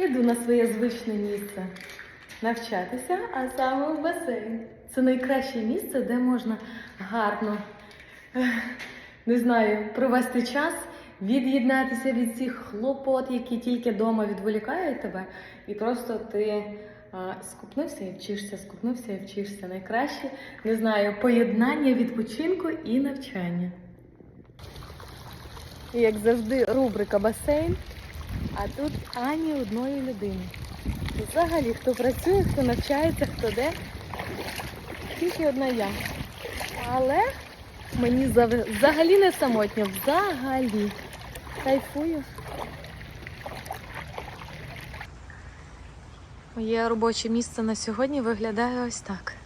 Іду на своє звичне місце навчатися, а саме в басейн. Це найкраще місце, де можна гарно, не знаю, провести час, від'єднатися від цих хлопот, які тільки вдома відволікають тебе, і просто ти а, скупнився і вчишся, скупнився і вчишся. Найкраще, не знаю, поєднання відпочинку і навчання. І як завжди, рубрика басейн. А тут ані одної людини. І взагалі, хто працює, хто навчається, хто де. Тільки одна я. Але мені взагалі не самотньо. Взагалі. Кайфую. Моє робоче місце на сьогодні виглядає ось так.